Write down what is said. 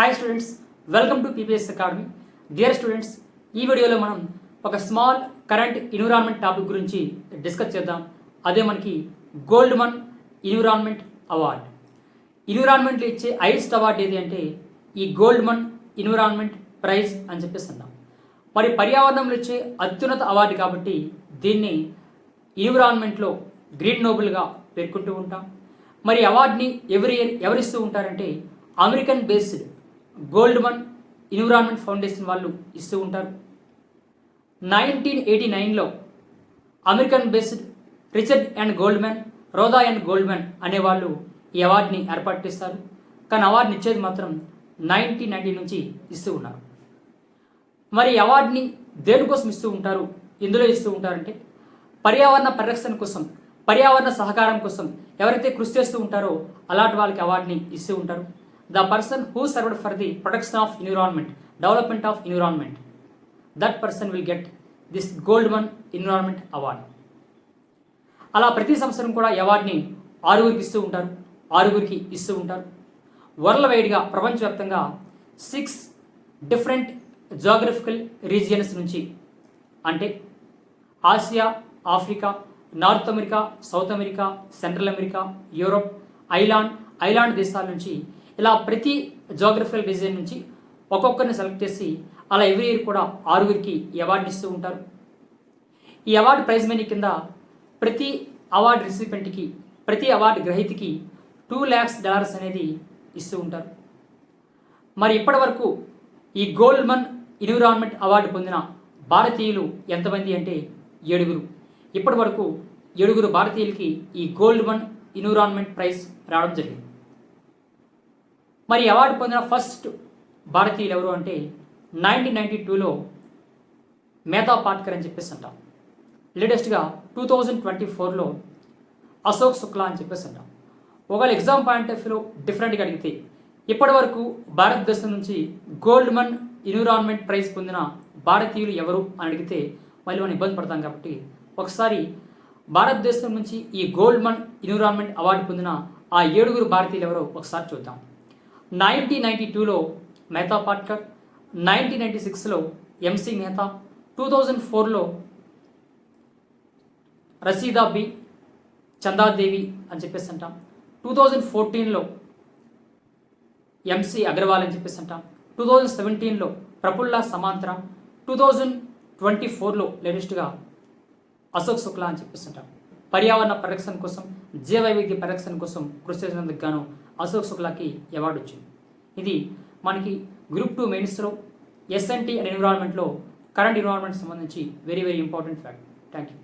Hi students welcome to PPS academy dear students ఈ వీడియోలో మనం ఒక స్మాల్ కరెంట్ ఎన్విరాన్మెంట్ టాపిక్ గురించి డిస్కస్ చేద్దాం. అదే మనకి గోల్డ్ మన్ ఎన్విరాన్మెంట్ అవార్డ్ ఎన్విరాన్మెంట్లో ఇచ్చే హైయెస్ట్ అవార్డు ఏది అంటే ఈ గోల్డ్ మన్ ఎన్విరాన్మెంట్ ప్రైజ్ అని చెప్పేసి అన్నాం మరి పర్యావరణంలో ఇచ్చే అత్యున్నత అవార్డు కాబట్టి దీన్ని ఎన్విరాన్మెంట్లో గ్రీన్ నోబుల్గా పేర్కొంటూ ఉంటాం. మరి అవార్డుని ఎవరి ఎవరిస్తూ ఉంటారంటే American based Goldman environment foundation వాళ్ళు ఇస్తూ ఉంటారు. నైన్టీన్ ఎయిటీ నైన్లో American based Richard and Goldman Rhoda and Goldman అనేవాళ్ళు ఈ అవార్డుని ఏర్పాటు చేస్తారు. కానీ అవార్డుని ఇచ్చేది మాత్రం నైన్టీన్ నైన్టీ నుంచి ఇస్తూ ఉన్నారు. మరి అవార్డుని దేనికోసం ఇస్తూ ఉంటారు? ఇందులో ఇస్తూ ఉంటారంటే పర్యావరణ పరిరక్షణ కోసం పర్యావరణ సహకారం కోసం ఎవరైతే కృషి చేస్తూ ఉంటారో అలాంటి వాళ్ళకి అవార్డుని ఇస్తూ ఉంటారు. The person who served for the protection of environment development of environment that person will get this gold one environment award అలా ప్రతి సంవత్సరం కూడా అవార్డ్ని అవార్డుని ఆరుగురికి ఇస్తూ ఉంటారు ఆరుగురికి ఇస్తూ ఉంటారు. వరల్డ్ వైడ్గా ప్రపంచవ్యాప్తంగా సిక్స్ డిఫరెంట్ జోగ్రఫికల్ రీజియన్స్ నుంచి అంటే Asia Africa North America South America Central America Europe island island దేశాల నుంచి ఇలా ప్రతి జోగ్రఫికల్ రీజన్ నుంచి ఒక్కొక్కరిని సెలెక్ట్ చేసి అలా ఎవ్రీ ఇయర్ కూడా ఆరుగురికి అవార్డు ఇస్తూ ఉంటారు. ఈ అవార్డు ప్రైజ్ మనీ కింద ప్రతి అవార్డు రిసిపెంట్కి ప్రతి అవార్డు గ్రహీతకి టూ ల్యాక్స్ డాలర్స్ అనేది ఇస్తూ ఉంటారు. మరి ఇప్పటి వరకు ఈ గోల్డ్ మన్ ఎన్విరాన్మెంట్ అవార్డు పొందిన భారతీయులు ఎంతమంది అంటే ఏడుగురు. ఇప్పటి వరకు ఏడుగురు భారతీయులకి ఈ గోల్డ్ మన్ ఎన్విరాన్మెంట్ ప్రైజ్ రావడం జరిగింది. మరి అవార్డు పొందిన ఫస్ట్ భారతీయులు ఎవరు అంటే నైన్టీన్ నైన్టీ టూలో మేధా పాట్కర్ అని చెప్పేసి అంటాం లేటెస్ట్గా టూ థౌజండ్ ట్వంటీ ఫోర్లో అశోక్ శుక్లా అని చెప్పేసి అంటాం ఒకవేళ ఎగ్జామ్ పాయింట్ ఆఫ్ వ్యూలో డిఫరెంట్గా అడిగితే ఇప్పటి వరకు భారతదేశం నుంచి గోల్డ్ మన్ ఎన్విరాన్మెంట్ ప్రైజ్ పొందిన భారతీయులు ఎవరు అని అడిగితే మళ్ళీ మనం ఇబ్బంది పడతాం కాబట్టి ఒకసారి భారతదేశం నుంచి ఈ గోల్డ్ మన్ ఎన్విరాన్మెంట్ అవార్డు పొందిన ఆ ఏడుగురు భారతీయులు ఎవరో ఒకసారి చూద్దాం. నైన్టీన్ నైన్టీ టూలో మెహతా పాట్కర్ నైన్టీన్ నైన్టీ సిక్స్లో ఎంసీ మెహతా టూ థౌజండ్ ఫోర్లో రసీదా బి చందాదేవి అని చెప్పేసి అంటాం టూ థౌజండ్ ఫోర్టీన్లో ఎంసీ అగర్వాల్ అని చెప్పేసి అంటాం టూ థౌజండ్ సెవెంటీన్లో ప్రఫుల్ల సమాంతర టూ థౌజండ్ ట్వంటీ ఫోర్లో లేటెస్ట్గా అశోక్ శుక్లా అని చెప్పేసి అంటాం పర్యావరణ పరిరక్షణ కోసం జీవ వైవిధ్య పరిరక్షణ కోసం కృషి చేసినందుకు గాను అశోక్ శుక్లాకి అవార్డు వచ్చింది. ఇది మనకి గ్రూప్ టూ మెయిన్స్లో ఎస్ఎన్టీ అండ్ ఎన్విరాన్మెంట్లో కరెంట్ ఎన్విరాన్మెంట్ సంబంధించి very very important fact thank you